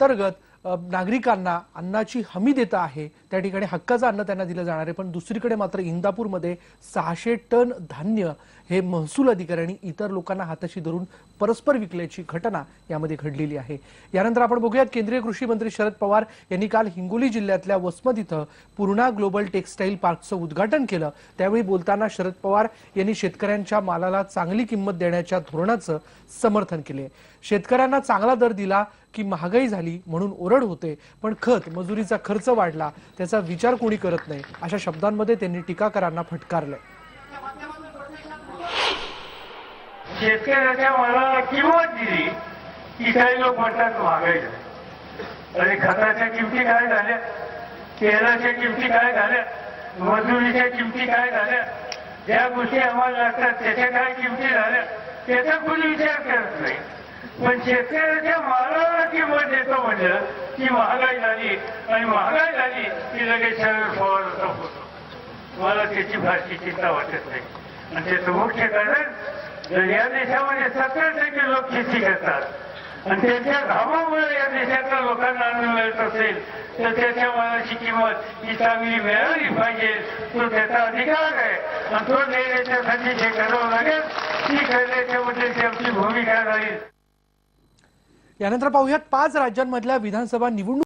अंतर्गत नागरिकांना अन्नाची हमी देता आहे. त्या ठिकाणी हक्काचं अन्न त्यांना दिलं जाणार आहे. पण दुसरीकडे मात्र इंदापूरमध्ये सहाशे टन धान्य हे महसूल अधिकाऱ्यांनी इतर लोकांना हाताशी धरून परस्पर विकल्याची घटना यामध्ये घडलेली आहे. यानंतर आपण बघूयात केंद्रीय कृषी मंत्री शरद पवार यांनी काल हिंगोली जिल्ह्यातल्या वसमत इथं पूर्णा ग्लोबल टेक्सटाईल पार्कचं उद्घाटन केलं. त्यावेळी बोलताना शरद पवार यांनी शेतकऱ्यांच्या मालाला चांगली किंमत देण्याच्या धोरणाचं समर्थन केले. शेतकऱ्यांना चांगला दर दिला की महागाई झाली म्हणून ओरड होते पण खत मजुरीचा खर्च वाढला त्याचा विचार कोणी करत नाही अशा शब्दांमध्ये त्यांनी टीकाकारांना फटकारले शेतकऱ्याच्या मालाला किंमत दिली की काही लोक म्हणतात महागाई झाली. अरे खताच्या किमती काय झाल्या? तेलाच्या किमती काय झाल्या? मजुरीच्या किमती काय झाल्या? ज्या गोष्टी आम्हाला लागतात त्याच्या काय किमती झाल्या? त्याचा कोणी विचार करत नाही. पण शेतकऱ्याच्या मालाला किंमत देतो म्हणजे की म्हणजे म्हणजे. महागाई झाली आणि महागाई झाली की लगेच शरद पवार मला त्याची फारशी चिंता वाटत नाही. आणि त्याचं मुख्य कारण या देशामध्ये सत्तर टक्के लोक शेती करतात आणि त्यांच्या घामामुळे या देशातल्या लोकांना अन्न मिळत असेल तर त्याच्या मालाची किंमत ही चांगली मिळाली पाहिजे. तो त्याचा अधिकार आहे. आणि तो देण्याच्यासाठी जे करावं लागेल ती करण्याच्याबद्दलची आमची भूमिका राहील. यानंतर पाहूयात पाच राज्यांमधल्या विधानसभा निवडणूक